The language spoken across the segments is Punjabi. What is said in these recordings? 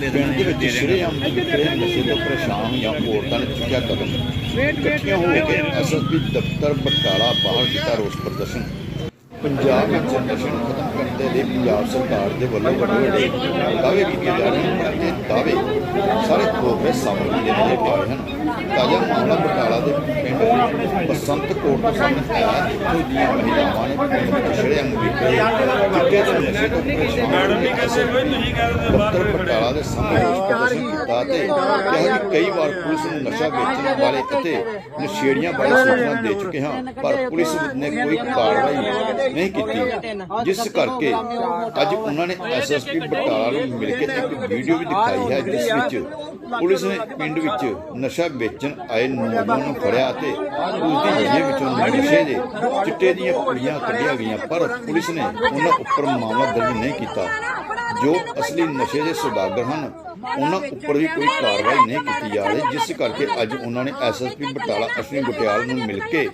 ਪਿੰਡ ਦੇ ਵਿੱਚ ਸ਼ਰੇਆਮ ਵਿਖਰੇ ਨਸ਼ੇ ਤੋਂ ਪਰੇਸ਼ਾਨ ਹੋਈਆਂ ਔਰਤਾਂ ਨੇ ਚੁੱਕਿਆ ਕਦਮ ਇਕੱਠੀਆਂ ਹੋ ਕੇ ਐਸਐਸਪੀ ਦਫ਼ਤਰ ਬਟਾਲਾ ਬਾਹਰ ਕੀਤਾ ਰੋਸ ਪ੍ਰਦਰਸ਼ਨ। ਪੰਜਾਬ ਵਿੱਚ ਨਸ਼ੇ ਨੂੰ ਖਤਮ ਕਰਨ ਦੇ ਲਈ ਪੰਜਾਬ ਸਰਕਾਰ ਦੇ ਵੱਲੋਂ ਵੱਡੇ ਵੱਡੇ ਦਾਅਵੇ ਕੀਤੇ ਜਾ ਰਹੇ ਹਨ ਅਤੇ ਦਾਅਵੇ ਸਾਰੇ ਖੋਬਰੇ ਸਾਹਮਣੇ ਦੇ ਰਹੇ ਹਨ। ਤਾਜ਼ਾ ਮਾਮਲਾ ਬਟਾਲਾ ਦੇ ਪਿੰਡ ਬਸੰਤ ਕੋਟ ਤੋਂ ਹੈ, ਜਿੱਥੋਂ ਦੀਆਂ ਮਹਿਲਾਵਾਂ ਨੇ ਪਿੰਡ ਵਿੱਚ ਸ਼ਰੇਆਮ ਵਿਖਰੇ ਚਿੱਟੇ ਤੇ ਨਸ਼ੇ ਤੋਂ ਪਰੇਸ਼ਾਨ ਹੋਏ। ਦਫ਼ਤਰ ਬਟਾਲਾ ਦੇ ਸਾਹਮਣੇ ਪ੍ਰਦਰਸ਼ਨ ਕੀਤਾ ਤੇ ਕਿਹਾ ਕਿ ਕਈ ਵਾਰ ਪੁਲਿਸ ਨੂੰ ਨਸ਼ਾ ਵੇਚਣ ਵਾਲੇ ਅਤੇ ਨਸ਼ੇੜੀਆਂ ਬਾਰੇ ਸੂਚਨਾ ਦੇ ਚੁੱਕੇ ਹਾਂ ਪਰ ਪੁਲਿਸ ਨੇ ਕੋਈ ਕਾਰਵਾਈ ਨਹੀਂ ਕੀਤੀ। ਜਿਸ ਕਰਕੇ ਅੱਜ ਉਹਨਾਂ ਨੇ ਐਸਐਸਪੀ ਬਟਾਲਾ ਨੂੰ ਮਿਲ ਕੇ ਇੱਕ ਵੀਡੀਓ ਵੀ ਦਿਖਾਈ ਹੈ ਜਿਸ ਵਿੱਚ ਪੁਲਿਸ ਨੇ ਪਿੰਡ ਵਿੱਚ ਨਸ਼ਾ ਵੇਚਣ ਆਏ ਨੌਜਵਾਨ ਨੂੰ ਫੜਿਆ ਤੇ ਉਸ ਜੇਬ ਵਿੱਚੋਂ ਨਸ਼ੇ ਦੇ ਚਿੱਟੇ ਦੀਆਂ ਪੁੜੀਆਂ ਕੱਢੀਆਂ ਗਈਆਂ, ਪਰ ਪੁਲਿਸ ਨੇ ਉਹਨਾਂ ਉੱਪਰ ਮਾਮਲਾ ਦਰਜ ਨਹੀਂ ਕੀਤਾ। ਜੋ ਅਸਲੀ ਨਸ਼ੇ ਦੇ ਸੁਦਾਗਰ ਹਨ, ਉਹਨਾਂ ਉੱਪਰ ਵੀ ਕੋਈ ਕਾਰਵਾਈ ਨਹੀਂ ਕੀਤੀ ਜਾ ਰਹੀ, ਜਿਸ ਕਰਕੇ ਅੱਜ ਉਹਨਾਂ ਨੇ ਐਸਐਸਪੀ ਬਟਾਲਾ ਅਸ਼ਵਨੀ ਗੁਟਿਆਲ ਨੂੰ ਮਿਲ ਕੇ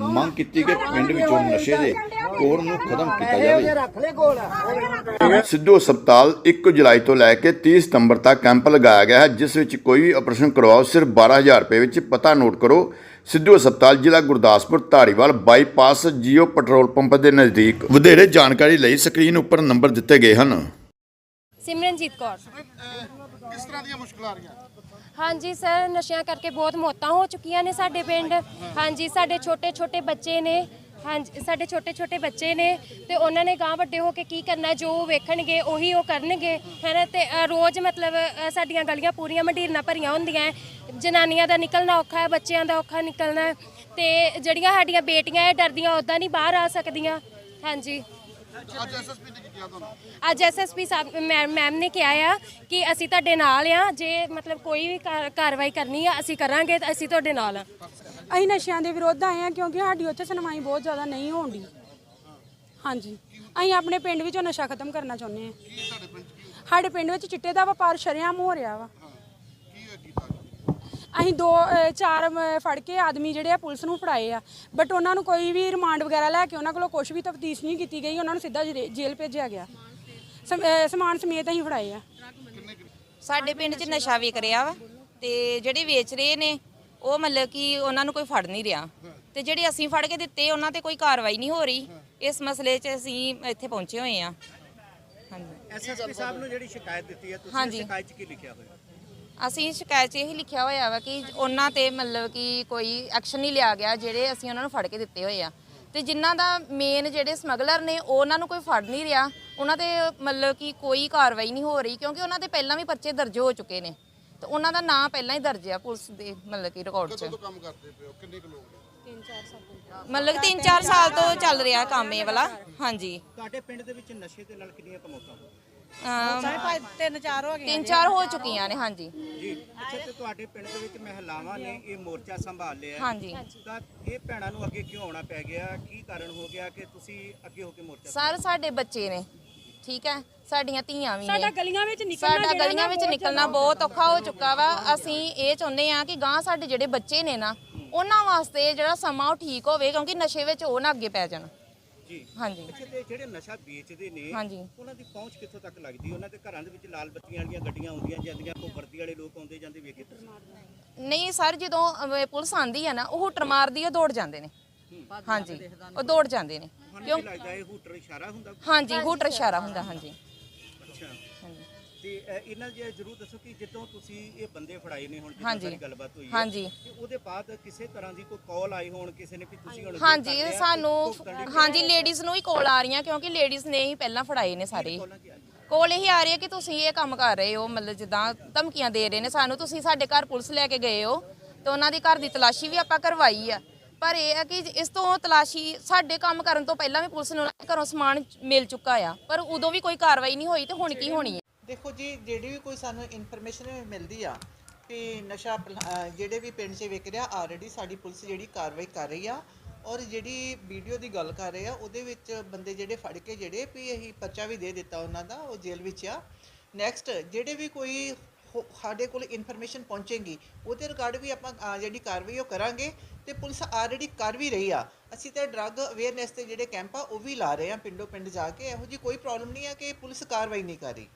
ਮੰਗ ਕੀਤੀ ਕਿ ਪਿੰਡ ਵਿੱਚੋਂ ਨਸ਼ੇ ਦੇ ਕੋਰ ਨੂੰ ਖਤਮ ਕੀਤਾ ਜਾਵੇ। ਸਿੱਧੂ ਹਸਪਤਾਲ 1 ਜੁਲਾਈ ਤੋਂ ਲੈ ਕੇ 30 ਸਤੰਬਰ ਤੱਕ ਕੈਂਪ ਲਗਾਇਆ ਗਿਆ ਹੈ, ਜਿਸ ਵਿੱਚ ਕੋਈ ਵੀ ਆਪਰੇਸ਼ਨ ਕਰਵਾਓ, ਸਿਰਫ 12000 ਰੁਪਏ ਵਿੱਚ ਪਤਾ ਨੋਟ ਕਰੋ। ਸਿੱਧੂ ਹਸਪਤਾਲ ਜ਼ਿਲ੍ਹਾ Gurdaspur Dhariwal bypass Jio petrol pump ਦੇ ਨਜ਼ਦੀਕ ਵਧੇਰੇ ਜਾਣਕਾਰੀ ਲਈ ਸਕਰੀਨ ਉੱਪਰ ਨੰਬਰ ਦਿੱਤੇ ਗਏ ਹਨ। ਸਿਮਰਨਜੀਤ ਕੌਰ। ਕਿਸ ਤਰ੍ਹਾਂ ਦੀਆਂ ਮੁਸ਼ਕਲਾਂ ਆ ਰਹੀਆਂ? ਹਾਂਜੀ ਸਰ ਨਸ਼ਿਆਂ ਕਰਕੇ ਬਹੁਤ ਮੌਤਾਂ ਹੋ ਚੁੱਕੀਆਂ ਨੇ ਸਾਡੇ ਪਿੰਡ। ਹਾਂਜੀ ਸਾਡੇ ਛੋਟੇ ਛੋਟੇ ਬੱਚੇ ਨੇ। ਹਾਂਜੀ ਸਾਡੇ ਛੋਟੇ ਛੋਟੇ ਬੱਚੇ ਨੇ ਤੇ ਉਹਨਾਂ ਨੇ ਗਾਂ ਵੱਡੇ ਹੋ ਕੇ ਕੀ ਕਰਨਾ ਜੋ ਉਹ ਵੇਖਣਗੇ ਉਹੀ ਉਹ ਕਰਨਗੇ ਹੈ ਨਾ ਤੇ ਅ, ਰੋਜ਼ ਮਤਲਬ ਅ, ਸਾਡੀਆਂ ਗਲੀਆਂ ਪੂਰੀਆਂ ਮੰਡੀਰਨਾ ਭਰੀਆਂ ਹੁੰਦੀਆਂ ਹੈ। ਜਨਾਨੀਆਂ ਦਾ ਨਿਕਲਣਾ ਔਖਾ ਹੈ ਬੱਚਿਆਂ ਦਾ ਔਖਾ ਨਿਕਲਣਾ ਹੈ। ਤੇ ਜਿਹੜੀਆਂ ਸਾਡੀਆਂ ਬੇਟੀਆਂ ਇਹ ਡਰਦੀਆਂ ਉਦਾਂ ਨਹੀਂ ਬਾਹਰ ਆ ਸਕਦੀਆਂ। ਹਾਂਜੀ। ਅੱਜ ਐਸਐਸਪੀ ਨੇ ਕੀ ਕਿਹਾ ਤੁਹਾਨੂੰ? ਅੱਜ ਐਸਐਸਪੀ ਸਾਹਿਬ ਮੈਮ ਮੈਮ ਨੇ ਕਿਹਾ ਆ ਕਿ ਅਸੀਂ ਤੁਹਾਡੇ ਨਾਲ ਆ। ਜੇ ਮਤਲਬ ਕੋਈ ਵੀ ਕਾਰ- ਕਾਰਵਾਈ ਕਰਨੀ ਆ ਅਸੀਂ ਕਰਾਂਗੇ ਤਾਂ ਅਸੀਂ ਤੁਹਾਡੇ ਨਾਲ ਆ। ਅਸੀਂ ਨਸ਼ਿਆਂ ਦੇ ਵਿਰੁੱਧ ਆਏ ਆ ਕਿਉਂਕਿ ਸਾਡੀ ਉੱਥੇ ਸੁਣਵਾਈ ਬਹੁਤ ਜ਼ਿਆਦਾ ਨਹੀਂ ਹੋਣੀ ਹਾਂਜੀ। ਅਸੀਂ ਆਪਣੇ ਪਿੰਡ ਵਿੱਚੋਂ ਨਸ਼ਾ ਖਤਮ ਕਰਨਾ ਚਾਹੁੰਦੇ ਆ ਸਾਡੇ ਪਿੰਡ ਵਿੱਚ ਚਿੱਟੇ ਦਾ ਵਪਾਰ ਸ਼ਰੇਆਮ ਹੋ ਰਿਹਾ ਵਾ। ਅਸੀਂ ਦੋ ਚਾਰ ਫੜ ਕੇ ਆਦਮੀ ਜਿਹੜੇ ਆ ਪੁਲਿਸ ਨੂੰ ਫੜਾਏ ਆ। ਬਟ ਉਹਨਾਂ ਨੂੰ ਕੋਈ ਵੀ ਰਿਮਾਂਡ ਵਗੈਰਾ ਲੈ ਕੇ ਉਹਨਾਂ ਕੋਲੋਂ ਕੁਝ ਵੀ ਤਫਤੀਸ਼ ਨਹੀਂ ਕੀਤੀ ਗਈ। ਉਹਨਾਂ ਨੂੰ ਸਿੱਧਾ ਜੇਲ੍ਹ ਜੇਲ੍ਹ ਭੇਜਿਆ ਗਿਆ। ਸਮ- ਸਮਾਨ ਸਮੇਤ ਅਸੀਂ ਫੜਾਏ ਆ। ਸਾਡੇ ਪਿੰਡ 'ਚ ਨਸ਼ਾ ਵਿਕ ਰਿਹਾ ਵਾ ਤੇ ਜਿਹੜੇ ਵੇਚ ਰਹੇ ਨੇ ਉਹ ਮਤਲਬ ਕਿ ਉਹਨਾਂ ਨੂੰ ਕੋਈ ਫੜ ਨਹੀਂ ਰਿਹਾ। ਤੇ ਜਿਹੜੇ ਅਸੀਂ ਫੜ ਕੇ ਦਿੱਤੇ ਉਹਨਾਂ ਤੇ ਕੋਈ ਕਾਰਵਾਈ ਨਹੀਂ ਹੋ ਰਹੀ। ਇਸ ਮਸਲੇ 'ਚ ਅਸੀਂ ਇੱਥੇ ਪਹੁੰਚੇ ਹੋਏ ਆ ਹਾਂਜੀ। ਐਸਐਸਪੀ ਸਾਹਿਬ ਨੂੰ ਜਿਹੜੀ ਸ਼ਿਕਾਇਤ ਦਿੱਤੀ ਹੈ ਤੁਸੀਂ ਹਾਂਜੀ। ਸ਼ਿਕਾਇਤ 'ਚ ਕੀ ਲਿਖਿਆ ਹੋਇਆ? ਅਸੀਂ ਸ਼ਿਕਾਇਤ 'ਚ ਇਹ ਲਿਖਿਆ ਹੋਇਆ ਵਾ ਕਿ ਉਹਨਾਂ ਤੇ ਮਤਲਬ ਕਿ ਕੋਈ ਐਕਸ਼ਨ ਨਹੀਂ ਲਿਆ ਗਿਆ ਜਿਹੜੇ ਅਸੀਂ ਉਹਨਾਂ ਨੂੰ ਫੜ ਕੇ ਦਿੱਤੇ ਹੋਏ ਆ। ਤੇ ਜਿਨ੍ਹਾਂ ਦਾ ਮੇਨ ਜਿਹੜੇ ਸਮਗਲਰ ਨੇ ਉਹ ਉਹਨਾਂ ਨੂੰ ਕੋਈ ਫੜ ਨਹੀਂ ਰਿਹਾ। ਉਹਨਾਂ ਤੇ ਮਤਲਬ ਕਿ ਕੋਈ ਕਾਰਵਾਈ ਨਹੀਂ ਹੋ ਰਹੀ ਕਿਉਂਕਿ ਉਹਨਾਂ ਤੇ ਪਹਿਲਾਂ ਵੀ ਪਰਚੇ ਦਰਜ ਹੋ ਚੁੱਕੇ ਨੇ। ਤੇ ਉਹਨਾਂ ਦਾ ਨਾਂ ਪਹਿਲਾਂ ਹੀ ਦਰਜ ਆ ਪੁਲਿਸ ਦੇ ਮਤਲਬ ਕਿ ਰਿਕਾਰਡ 'ਚ। ਕਦੋਂ ਕੰਮ ਕਰਦੇ ਪਏ ਹੋ? ਕਿੰਨੇ ਕੁ ਲੋਕ ਨੇ? ਮਤਲਬ ਕਿ 3-4 ਸਾਲ ਤੋਂ ਚੱਲ ਰਿਹਾ ਕੰਮ ਇਹ ਵਾਲਾ। ਹਾਂਜੀ। ਤੁਹਾਡੇ ਪਿੰਡ ਦੇ ਵਿੱਚ ਨਸ਼ੇ ਦੇ ਨਾਲ ਕਿੰਨੀਆਂ ਕਮੌਤਾਂ ਤਿੰਨ ਚਾਰ ਹੋ ਚੁੱਕੀਆਂ ਨੇ ਹਾਂਜੀ। ਜੀ। ਅੱਛਾ ਤੇ ਤੁਹਾਡੇ ਪਿੰਡ ਦੇ ਵਿੱਚ ਮਹਿਲਾਵਾਂ ਨੇ ਇਹ ਮੋਰਚਾ ਸੰਭਾਲ ਲਿਆ ਹੈ। ਹਾਂਜੀ। ਤਾਂ ਇਹ ਭੈਣਾਂ ਨੂੰ ਅੱਗੇ ਕਿਉਂ ਆਉਣਾ ਪੈ ਗਿਆ? ਕੀ ਕਾਰਨ ਹੋ ਗਿਆ ਕਿ ਤੁਸੀਂ ਅੱਗੇ ਹੋ ਕੇ ਮੋਰਚਾ ਸਰ ਸਾਡੇ ਬੱਚੇ ਨੇ। ਠੀਕ ਹੈ? ਸਾਡੀਆਂ ਧੀਆਂ ਵੀ ਸਾਡਾ ਨੇ। ਗਲੀਆਂ ਵਿੱਚ ਨਿਕਲਣਾ ਸਾਡਾ ਜਿਹੜਾ ਗਲੀਆਂ ਨਾ ਵਿੱਚ ਬਹੁਤ ਨਿਕਲਣਾ ਬਹੁਤ ਔਖਾ ਹੋ ਚੁੱਕਾ ਵਾ। ਅਸੀਂ ਇਹ ਚਾਹੁੰਦੇ ਆ ਕਿ ਗਾਂ ਸਾਡੇ ਜਿਹੜੇ ਬੱਚੇ ਨੇ ਨਾ ਉਹਨਾਂ ਵਾਸਤੇ ਜਿਹੜਾ ਸਮਾਂ ਉਹ ਠੀਕ ਹੋਵੇ ਕਿਉਂਕਿ ਨਸ਼ੇ ਵਿੱਚ ਉਹ ਨਾ ਅੱਗੇ ਪੈ ਜਾਣ। ਜੀ। ਹਾਂਜੀ। ਅੱਛਾ ਤੇ ਜਿਹੜੇ ਨਸ਼ਾ ਵੇਚਦੇ ਨੇ ਹਾਂਜੀ। ਉਹਨਾਂ ਦੀ ਪਹੁੰਚ ਕਿੱਥੋਂ ਤੱਕ ਲੱਗਦੀ? ਉਹਨਾਂ ਦੇ ਘਰਾਂ ਦੇ ਵਿੱਚ ਲਾਲ ਬੱਤੀਆਂ ਵਾਲੀਆਂ ਗੱਡੀਆਂ ਆਉਂਦੀਆਂ ਜਾਂਦੀਆਂ ਕੋਈ ਵਰਦੀ ਵਾਲੇ ਲੋਕ ਆਉਂਦੇ ਜਾਂਦੇ ਵੇਖੇ ਤੁਸੀਂ? ਨਹੀਂ ਸਰ ਜਦੋਂ ਅਹ, ਪੁਲਿਸ ਆਂਦੀ ਆ ਨਾ ਉਹ ਹੁਟਰ ਮਾਰਦੀ ਆ ਦੌੜ ਜਾਂਦੇ ਨੇ। ਹਾਂਜੀ। ਉਹ ਦੌੜ ਜਾਂਦੇ ਨੇ। ਤੁਹਾਨੂੰ ਕਿਉਂ? ਕੀ ਲੱਗਦਾ ਇਹ ਹੂਟਰ ਇਸ਼ਾਰਾ ਹੁੰਦਾ ਹਾਂਜੀ ਹੁਟਰ ਇਸ਼ਾਰਾ ਹੁੰਦਾ ਹਾਂਜੀ। ਅੱਛਾ ਹਾਂਜੀ ਤੇ ਅ, ਇਹਨਾਂ ਜੇ ਜਰੂਰ ਦੱਸੋ ਕਿ ਜਦੋਂ ਤੁਸੀਂ ਇਹ ਬੰਦੇ ਫੜਾਏ ਨੇ ਹੁਣ ਹਾਂਜੀ। ਸਾਰੀ ਗੱਲਬਾਤ ਹੋਈ ਹੈ ਹਾਂਜੀ। ਤੇ ਉਹਦੇ ਬਾਅਦ ਕਿਸੇ ਤਰ੍ਹਾਂ ਦੀ ਕੋਈ ਕਾਲ ਆਈ ਹੋਣ ਕਿਸੇ ਨੇ ਵੀ ਤੁਸੀਂ ਹੁਣ ਹਾਂਜੀ ਕਰ ਲਿਆ, ਸਾਨੂੰ ਹਾਂਜੀ ਲੇਡੀਜ਼ ਨੂੰ ਹੀ ਕੋਲ ਆ ਰਹੀਆਂ ਕਿਉਂਕਿ ਲੇਡੀਜ਼ ਨੇ ਹੀ ਪਹਿਲਾਂ ਫੜਾਏ ਨੇ ਸਾਰੇ ਹੀ। ਕੋਲ ਇਹੀ ਆ ਰਹੀ ਹੈ ਕਿ ਤੁਸੀਂ ਇਹ ਕੰਮ ਕਰ ਰਹੇ ਹੋ ਮਤਲਬ ਜਿੱਦਾਂ ਧਮਕੀਆਂ ਦੇ ਰਹੇ ਨੇ ਸਾਨੂੰ ਤੁਸੀਂ ਸਾਡੇ ਘਰ ਪੁਲਿਸ ਲੈ ਕੇ ਗਏ ਹੋ ਤੇ ਉਹਨਾਂ ਦੀ ਘਰ ਦੀ ਤਲਾਸ਼ੀ ਵੀ ਆਪਾਂ ਕਰਵਾਈ ਆ ਪਰ ਇਹ ਆ ਕਿ ਇਸ ਤੋਂ ਤਲਾਸ਼ੀ ਸਾਡੇ ਕੰਮ ਕਰਨ ਤੋਂ ਪਹਿਲਾਂ ਵੀ ਪੁਲਿਸ ਨੂੰ ਘਰੋਂ ਸਮਾਨ ਮਿਲ ਚੁੱਕਾ ਆ। ਪਰ ਉਦੋਂ ਵੀ ਕੋਈ ਕਾਰਵਾਈ ਨਹੀਂ ਹੋਈ ਤੇ ਹੁਣ ਕੀ ਹੋਣੀ ਹੈ ਦੇਖੋ ਜੀ, ਜਿਹੜੀ ਵੀ ਕੋਈ ਸਾਨੂੰ ਇਨਫੋਰਮੇਸ਼ਨ ਮਿਲਦੀ ਆ ਕਿ ਨਸ਼ਾ ਜਿਹੜੇ ਵੀ ਪਿੰਡ 'ਚ ਵਿਕ ਰਿਹਾ ਆਲਰੇਡੀ ਸਾਡੀ ਪੁਲਿਸ ਜਿਹੜੀ ਕਾਰਵਾਈ ਕਰ ਰਹੀ ਆ ਔਰ ਜਿਹੜੀ ਵੀਡੀਓ ਦੀ ਗੱਲ ਕਰ ਰਹੇ ਆ, ਉਹਦੇ ਵਿੱਚ ਬੰਦੇ ਜਿਹੜੇ ਫੜ ਕੇ ਜਿਹੜੇ ਵੀ ਅਸੀਂ ਪਰਚਾ ਵੀ ਦੇ ਦਿੱਤਾ ਉਹਨਾਂ ਦਾ, ਉਹ ਜੇਲ੍ਹ ਵਿੱਚ ਆ। ਨੈਕਸਟ ਜਿਹੜੇ ਵੀ ਕੋਈ ਹੋ- ਸਾਡੇ ਕੋਲ ਇਨਫੋਰਮੇਸ਼ਨ ਪਹੁੰਚੇਗੀ। ਉਹਦੇ ਰਿਗਾਰਡ ਵੀ ਆਪਾਂ ਅਹ, ਜਿਹੜੀ ਕਾਰਵਾਈ ਉਹ ਕਰਾਂਗੇ ਤੇ ਪੁਲਿਸ ਆਲਰੇਡੀ ਕਰ ਵੀ ਰਹੀ ਆ ਅਸੀਂ ਤਾਂ ਡਰੱਗ ਅਵੇਅਰਨੈਸ ਤੇ ਜਿਹੜੇ ਕੈਂਪ ਆ ਉਹ ਵੀ ਲਾ ਰਹੇ ਆ ਪਿੰਡੋ ਪਿੰਡ ਜਾ ਕੇ। ਇਹੋ ਜੀ ਕੋਈ ਪ੍ਰੋਬਲਮ ਨਹੀਂ ਆ ਕਿ ਪੁਲਿਸ ਕਾਰਵਾਈ ਨਹੀਂ ਕਰ ਰਹੀ।